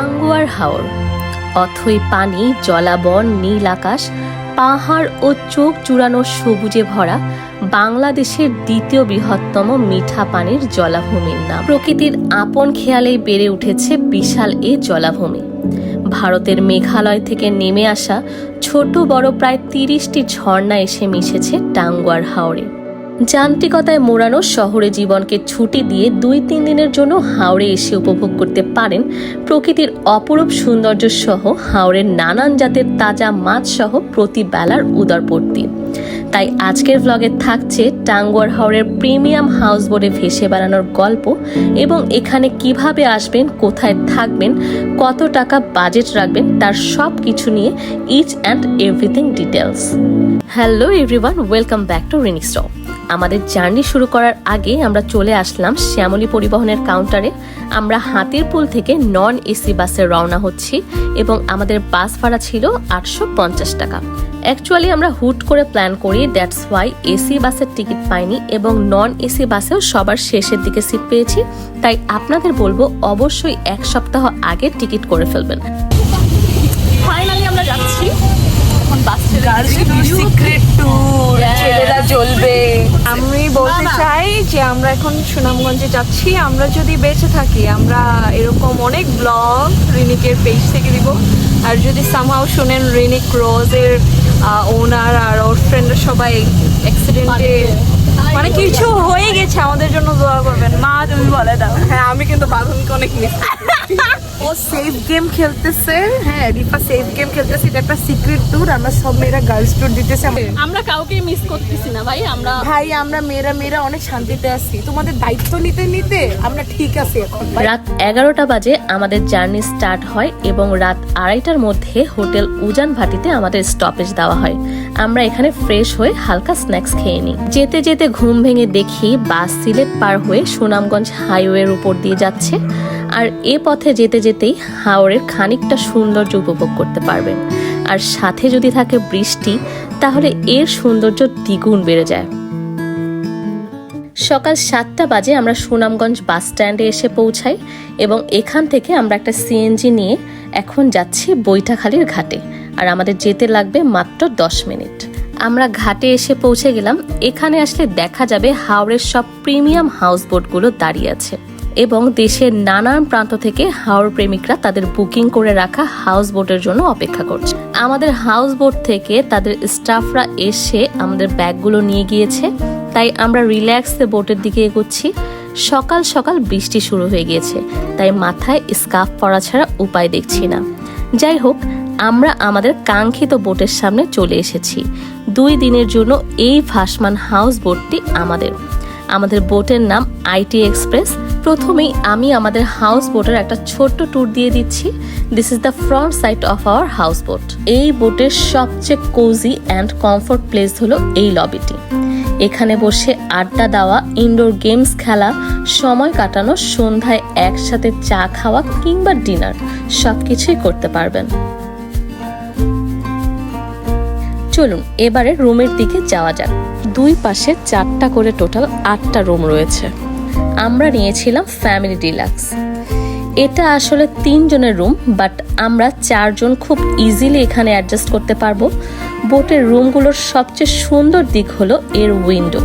টাঙ্গুয়ার হাওর। অথই পানি, জলাবন, নীল আকাশ, পাহাড় ও চোখ জুড়ানো সবুজে ভরা বাংলাদেশের দ্বিতীয় বৃহত্তম মিঠা পানির জলাভূমির নাম। প্রকৃতির আপন খেয়ালেই বেড়ে উঠেছে বিশাল এ জলাভূমি। ভারতের মেঘালয় থেকে নেমে আসা ছোট বড় প্রায় তিরিশটি ঝর্ণা এসে মিশেছে টাঙ্গুয়ার হাওরে। যান্ত্রিকতায় মোড়ানো শহরে জীবনকে ছুটি দিয়ে দুই তিন দিনের জন্য হাওড়ে এসে উপভোগ করতে পারেন প্রকৃতির অপরূপ সৌন্দর্য সহ হাওড়ের নানান জাতের তাজা মাছ সহ প্রতি বেলার উদরপর্তি তাই আজকের ভ্লগে থাকছে টাঙ্গুয়ার হাওড়ের প্রিমিয়াম হাউস বোর্ডে ভেসে বেড়ানোর গল্প এবং এখানে কীভাবে আসবেন, কোথায় থাকবেন, কত টাকা বাজেট রাখবেন, তার সব কিছু নিয়ে each and everything details hello everyone welcome back to Rinik stop আমাদের জার্নি শুরু করার আগে আমরা চলে আসলাম শ্যামলী পরিবহনের কাউন্টারে আমরা হাতিরপুল থেকে নন এসি বাসে রওনা হচ্ছি এবং আমাদের বাস ভাড়া ছিল আটশো পঞ্চাশ টাকা। অ্যাকচুয়ালি আমরা হুট করে প্ল্যান করি দ্যাটস ওয়াই এসি বাসের টিকিট পাইনি এবং নন এসি বাসেও সবার শেষের দিকে সিট পেয়েছি। তাই আপনাদের বলব, অবশ্যই এক সপ্তাহ আগে টিকিট করে ফেলবেন। ফাইনালি আমরা যাচ্ছি। এখন বাস সিক্রেট ট্যুর ছেলেরা জ্বলবে। আমি বলতে চাই যে আমরা এখন সুনামগঞ্জে যাচ্ছি। আমরা যদি বেঁচে থাকি আমরা এরকম অনেক ব্লগ রিনিকের পেজ থেকে দিব। আর যদি সামহাও শুনেন রিনিক রোজের ওনার আর ওর ফ্রেন্ডরা সবাই অ্যাক্সিডেন্টে মানে কিছু হয়ে গেছে। আমাদের জন্য দোয়া করবেন। মা তুমি বলে দাও। হ্যাঁ আমি কিন্তু বাঁধনকে অনেক মিস ও সেফ গেম খেলতেছে। হ্যাঁ রিফা সেফ গেম খেলতেছে এটা একটা সিক্রেট ট্যুর আমরা সব মেয়েরা গার্লস ট্যুর দিতেছে। আমরা কাউকে মিস করতেছি না ভাই আমরা ভাই আমরা মেয়েরা মেয়েরা অনেক শান্তিতে আছি। তোমাদের দায়িত্ব নিতে নিতে আমরা ঠিক আছি এখন রাত এগারোটা বাজে আমাদের জার্নি স্টার্ট হয় এবং রাত আড়াইটার মধ্যে হোটেল উজান ভাটিতে আমাদের স্টপেজ দেওয়া হয়। আমরা এখানে ফ্রেশ হয়ে হালকা স্ন্যাক্স খেয়ে নিই। যেতে যেতে ঘুম ভেঙে দেখি বাস সিলেট পার হয়ে সুনামগঞ্জ হাইওয়ের উপর দিয়ে যাচ্ছে। আর এ পথে যেতে যেতেই হাওড়ের খানিকটা সৌন্দর্য উপভোগ করতে পারবেন। আর সাথে যদি থাকে বৃষ্টি, তাহলে এর সৌন্দর্য দ্বিগুণ বেড়ে যায়। সকাল সাতটা বাজে আমরা সুনামগঞ্জ বাস স্ট্যান্ডে এসে পৌঁছাই এবং এখান থেকে আমরা একটা সিএনজি নিয়ে এখন যাচ্ছি বৈঠাখালীর ঘাটে। আর আমাদের যেতে লাগবে মাত্র দশ মিনিট। আমরা ঘাটে এসে পৌঁছে গেলাম। এখানে আসলে দেখা যাবে হাওড়ের সব প্রিমিয়াম হাউস বোটগুলো দাঁড়িয়ে আছে। এবং দেশের নানান প্রান্ত থেকে হাওড় প্রেমিকরা তাদের বুকিং করে রাখা হাউস বোটের জন্য অপেক্ষা করছে। আমাদের হাউস বোট থেকে তাদের স্টাফরা এসে আমাদের ব্যাগগুলো নিয়ে গিয়েছে। তাই আমরা রিল্যাক্সে বোটের দিকে এগোচ্ছি। সকাল সকাল বৃষ্টি শুরু হয়ে গিয়েছে। তাই মাথায় স্কার্ফ পরা ছাড়া উপায় দেখছি না। যাই হোক, আমরা আমাদের কাঙ্ক্ষিত বোটের সামনে চলে এসেছি। দুই দিনের জন্য এই ভাসমান হাউস বোটটি আমাদের। আমাদের বোটের নাম আইটি এক্সপ্রেস প্রথমেই আমি আমাদের হাউস বোটের একটা ছোট্ট ট্যুর দিয়ে দিচ্ছি। This is the front side of our house boat এই বোটের সবচেয়ে কোজি অ্যান্ড কমফোর্ট প্লেস হলো এই লবিটি এখানে বসে আড্ডা দেওয়া ইনডোর গেমস খেলা, সময় কাটানো, সন্ধ্যায় একসাথে চা খাওয়া কিংবা ডিনার সবকিছুই করতে পারবেন। চলুন, এবারে রুমের দিকে যাওয়া যাক। দুই পাশে চারটা করে টোটাল আটটা রুম রয়েছে। আমরা নিয়েছিলাম ফ্যামিলি ডিলাক্স এটা আসলে তিনজনের রুম বাট আমরা চারজন খুব ইজিলি এখানে অ্যাডজাস্ট করতে পারব। বোটের রুমগুলোর সবচেয়ে সুন্দর দিক হলো এর উইন্ডো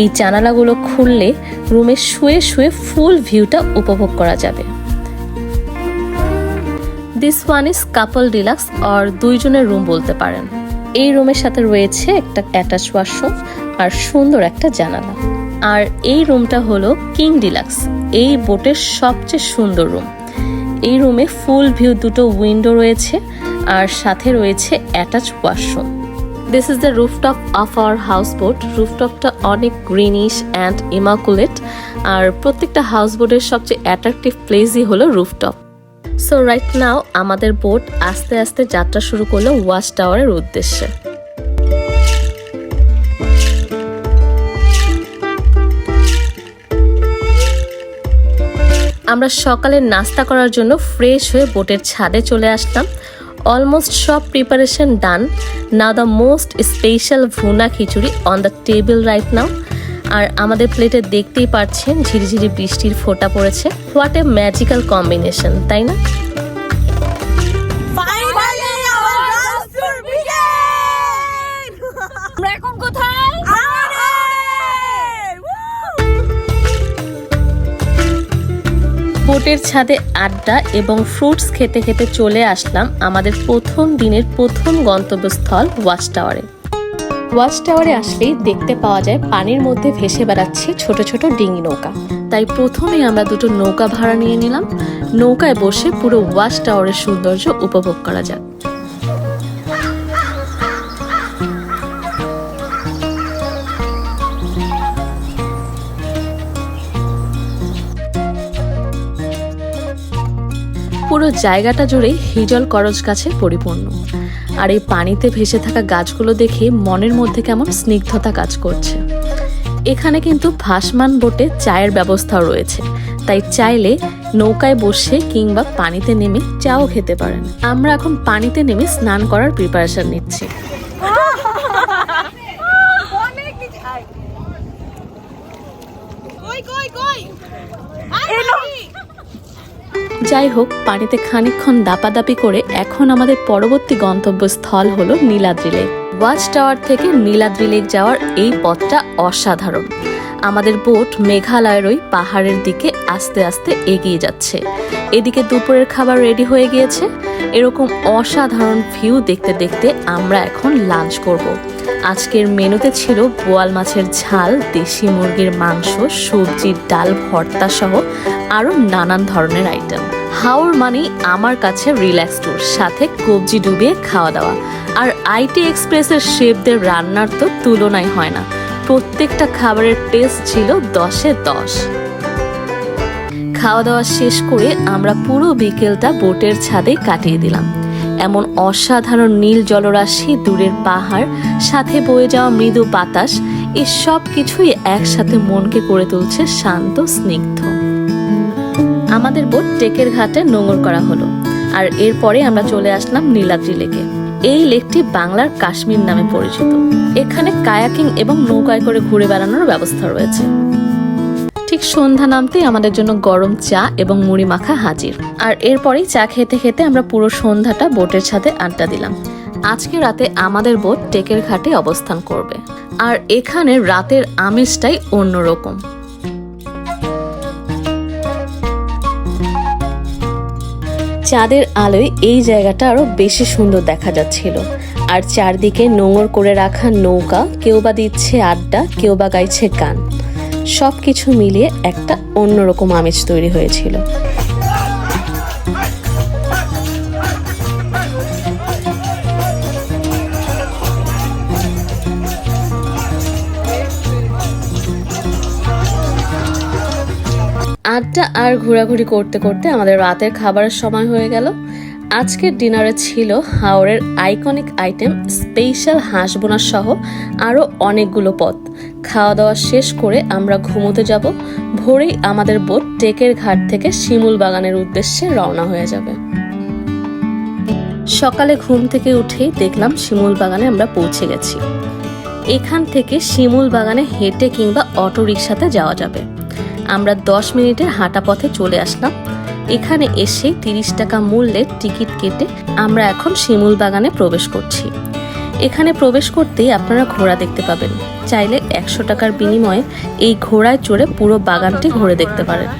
এই জানালাগুলো খুললে রুমে শুয়ে শুয়ে ফুল ভিউটা উপভোগ করা যাবে। This one is couple deluxe আর দুইজনের রুম বলতে পারেন। এই রুমের সাথে রয়েছে একটা অ্যাটাচ ওয়াশরুম আর সুন্দর একটা জানালা। আর এই রুমটা হলো কিং ডিলাক্স, এই বোটের সবচেয়ে সুন্দর রুম। এই রুমে ফুল ভিউ দুটো উইন্ডো রয়েছে আর সাথে রয়েছে attach washroom. This is the rooftop of our house boat রুফটপটা অনেক গ্রিনিশ অ্যান্ড ইমাকুলেট আর প্রত্যেকটা হাউস বোটের সবচেয়ে অ্যাট্রাকটিভ প্লেসই হলো রুফটপ সো রাইট নাও আমাদের বোট আস্তে আস্তে যাত্রা শুরু করল ওয়াচ টাওয়ারের উদ্দেশ্যে। আমরা সকালে নাস্তা করার জন্য ফ্রেশ হয়ে বোটের ছাদে চলে আসলাম। অলমোস্ট সব preparation done now the most special bhuna khichuri on the table right now আর আমাদের প্লেটে দেখতেই পাচ্ছেন ঝিরিঝিরি বৃষ্টির ফোটা পড়েছে। হোয়াট এ ম্যাজিক্যাল কম্বিনেশন তাই না? বোটের ছাদে আড্ডা এবং ফ্রুটস খেতে খেতে চলে আসলাম আমাদের প্রথম দিনের প্রথম গন্তব্যস্থল ওয়াচ টাওয়ারে। ওয়াচ টাওয়ারে আসলেই দেখতে পাওয়া যায় পানির মধ্যে ভেসে বেড়াচ্ছে ছোট ছোট ডিঙি নৌকা। তাই প্রথমে আমরা দুটো নৌকা ভাড়া নিয়ে নিলাম। নৌকায় বসে পুরো ওয়াচ টাওয়ারের সৌন্দর্য উপভোগ করা যাক। পুরো জায়গাটা জুড়ে হিজল করজ গাছে পরিপূর্ণ। আর এই পানিতে ভেসে থাকা গাছগুলো দেখে মনের মধ্যে কেমন স্নিগ্ধতা কাজ করছে। এখানে কিন্তু ভাসমান বোটে চায়ের ব্যবস্থাও রয়েছে। তাই চাইলে নৌকায় বসে কিংবা পানিতে নেমে চাও খেতে পারেন। আমরা এখন পানিতে নেমে স্নান করার প্রিপারেশন নিচ্ছি। যাই হোক পানিতে খানিকক্ষণ দাপাদাপি করে এখন আমাদের পরবর্তী গন্তব্যস্থল হলো নীলাদ্রি লেক। ওয়াচ টাওয়ার থেকে নীলাদ্রি লেক যাওয়ার এই পথটা অসাধারণ। আমাদের বোট মেঘালয়ের ওই পাহাড়ের দিকে আস্তে আস্তে এগিয়ে যাচ্ছে। এদিকে দুপুরের খাবার রেডি হয়ে গিয়েছে। এরকম অসাধারণ ভিউ দেখতে দেখতে আমরা এখন লাঞ্চ করব। আজকের মেনুতে ছিল বোয়াল মাছের ঝাল, দেশি মুরগির মাংস, সবজির ডাল, ভর্তা সহ আরও নানান ধরনের আইটেম হাওর মানে আমার কাছে রিল্যাক্স ট্যুর সাথে কবজি ডুবিয়ে খাওয়া দাওয়া। আর আইটি এক্সপ্রেসের শেফদের রান্নার তো তুলনাই হয় না। প্রত্যেকটা খাবারের টেস্ট ছিল দশে দশ। খাওয়া দাওয়া শেষ করে আমরা পুরো বিকেলটা বোটের ছাদে কাটিয়ে দিলাম। এমন অসাধারণ নীল জলরাশি, দূরের পাহাড়, সাথে বয়ে যাওয়া মৃদু বাতাস এই সব কিছুই একসাথে মনকে করে তুলছে শান্ত, স্নিগ্ধ। আমাদের বোট টেকের ঘাটে নোঙর করা হলো, আর এরপরে আমরা চলে আসলাম নীলাদ্রি লেকে। এই লেকটি বাংলার কাশ্মীর নামে পরিচিত। এখানে কায়াকিং এবং নৌকায় করে ঘুরে বেড়ানোর ব্যবস্থা রয়েছে। ঠিক সন্ধ্যা নামতেই আমাদের জন্য গরম চা এবং মুড়ি মাখা হাজির। আর এরপরেই চা খেতে খেতে আমরা পুরো সন্ধ্যাটা বোটের সাথে আড্ডা দিলাম। আজকে রাতে আমাদের বোট টেকের ঘাটে অবস্থান করবে। আর এখানে রাতের আমেজটাই অন্যরকম। চাঁদের আলোয় এই জায়গাটা আরও বেশি সুন্দর দেখা যাচ্ছিল। আর চারদিকে নোঙর করে রাখা নৌকা কেউ বা দিচ্ছে আড্ডা, কেউ বা গাইছে গান। সব কিছু মিলিয়ে একটা অন্যরকম আমেজ তৈরি হয়েছিল। আড্ডা আর ঘোরাঘুরি করতে করতে আমাদের রাতের খাবারের সময় হয়ে গেল। আজকের ডিনারে ছিল হাওড়ের আইকনিক আইটেম স্পেশাল হাঁস বোনা সহ আরও অনেকগুলো পদ। খাওয়া দাওয়া শেষ করে আমরা ঘুমোতে যাব, ভোরেই আমাদের বোট টেকের ঘাট থেকে শিমুল বাগানের উদ্দেশ্যে রওনা হয়ে যাবে। সকালে ঘুম থেকে উঠেই দেখলাম শিমুল বাগানে আমরা পৌঁছে গেছি। এখান থেকে শিমুল বাগানে হেঁটে কিংবা অটো রিক্সাতে যাওয়া যাবে। আমরা দশ মিনিটের হাঁটা পথে চলে আসলাম এখানে এসে তিরিশ টাকা মূল্যের টিকিট কেটে আমরা এখন শিমুল বাগানে প্রবেশ করছি। এখানে প্রবেশ করতেই আপনারা ঘোড়া দেখতে পাবেন। চাইলে একশো টাকার বিনিময়ে এই ঘোড়ায় চড়ে পুরো বাগানটি ঘুরে দেখতে পারেন।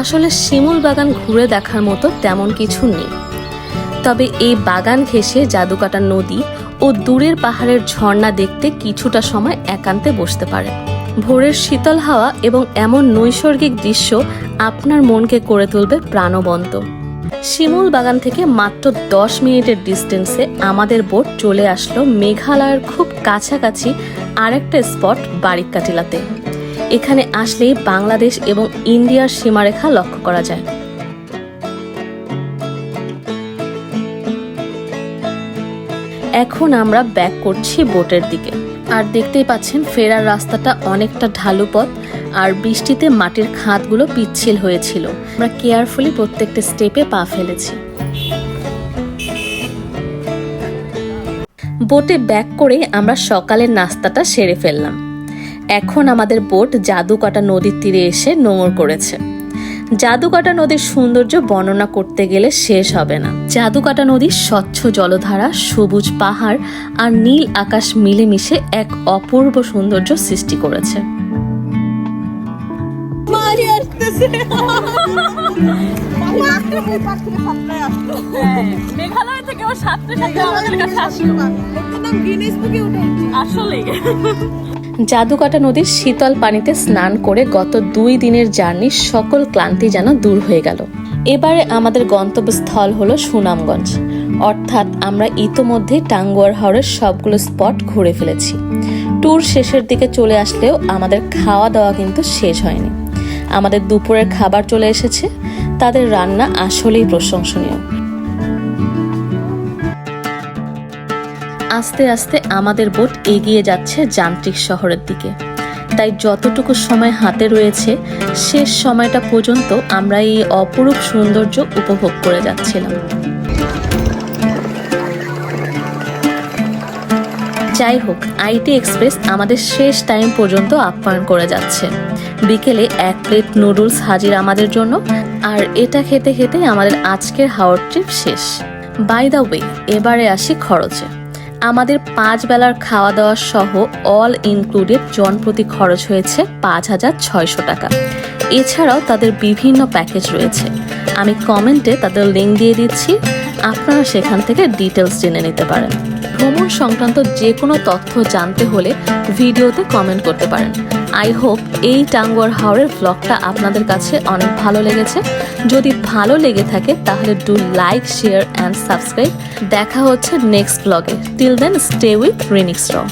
আসলে শিমুল বাগান ঘুরে দেখার মতো তেমন কিছু নেই। তবে এই বাগান ঘেঁষে জাদুকাটা নদী ও দূরের পাহাড়ের ঝর্ণা দেখতে কিছুটা সময় একান্তে বসতে পারে। ভোরের শীতল হাওয়া এবং এমন নৈসর্গিক দৃশ্য আপনার মনকে করে তুলবে প্রাণবন্ত। শিমুল বাগান থেকে মাত্র দশ মিনিটের ডিস্টেন্সে আমাদের বোট চলে আসলো মেঘালয়ের খুব কাছাকাছি আরেকটা স্পট বারিকাটিলাতে এখানে আসলেই বাংলাদেশ এবং ইন্ডিয়ার সীমারেখা লক্ষ্য করা যায়। এখন আমরা ব্যাক করছি বোটের দিকে। আর দেখতেই পাচ্ছেন, ফেরার রাস্তাটা অনেকটা ঢালু পথ, আর বৃষ্টিতে মাটির খাতগুলো পিচ্ছিল হয়েছিল। আমরা কেয়ারফুলি প্রত্যেকটা স্টেপে পা ফেলেছি। বোটে ব্যাক করে আমরা সকালের নাস্তাটা সেরে ফেললাম। এখন আমাদের বোট জাদুকাটা নদীর তীরে এসে নোঙর করেছে। জাদুকাটা নদীর সৌন্দর্য বর্ণনা করতে গেলে শেষ হবে না। জাদুকাটা নদীর স্বচ্ছ জলধারা সবুজ পাহাড় আর নীল আকাশ মিলেমিশে এক অপূর্ব সৌন্দর্য সৃষ্টি করেছে। মেঘালয় থেকে ও সাথে সাথে আমাদের কাছে আসলো। আসলে। জাদুকাটা নদীর শীতল পানিতে স্নান করে গত দুই দিনের জার্নির সকল ক্লান্তি যেন দূর হয়ে গেল। এবারে আমাদের গন্তব্যস্থল হলো সুনামগঞ্জ। অর্থাৎ আমরা ইতোমধ্যে টাঙ্গুয়ার হাওড়ের সবগুলো স্পট ঘুরে ফেলেছি। ট্যুর শেষের দিকে চলে আসলেও আমাদের খাওয়া দাওয়া কিন্তু শেষ হয়নি। আমাদের দুপুরের খাবার চলে এসেছে। তাদের রান্না আসলেই প্রশংসনীয়। আস্তে আস্তে আমাদের বোট এগিয়ে যাচ্ছে যান্ত্রিক শহরের দিকে। তাই যতটুকু সময় হাতে রয়েছে, শেষ সময়টা পর্যন্ত আমরা এই অপরূপ সৌন্দর্য উপভোগ করে যাচ্ছিলাম। যাই হোক, আইটি এক্সপ্রেস আমাদের শেষ টাইম পর্যন্ত আপ্যায়ন করে যাচ্ছে। বিকেলে এক প্লেট নুডলস হাজির আমাদের জন্য, আর এটা খেতে খেতে আমাদের আজকের হাওয়ার ট্রিপ শেষ। বাই দ্য ওয়ে, এবারে আসি খরচে। আমাদের পাঁচ বেলার খাওয়া দাওয়া সহ অল ইনক্লুডেড জনপ্রতি খরচ হয়েছে পাঁচ হাজার ছয়শো টাকা। এছাড়াও তাদের বিভিন্ন প্যাকেজ রয়েছে। আমি কমেন্টে তাদের লিঙ্ক দিয়ে দিচ্ছি। আপনারা সেখান থেকে ডিটেলস জেনে নিতে পারেন। ভ্রমণ সংক্রান্ত যে কোনো তথ্য জানতে হলে ভিডিওতে কমেন্ট করতে পারেন। আই হোপ এই টাঙ্গুয়ার হাওড়ের ব্লগটা আপনাদের কাছে অনেক ভালো লেগেছে। যদি ভালো লেগে থাকে, তাহলে do like share and subscribe দেখা হচ্ছে নেক্সট ব্লগে till then stay with Rinix wrong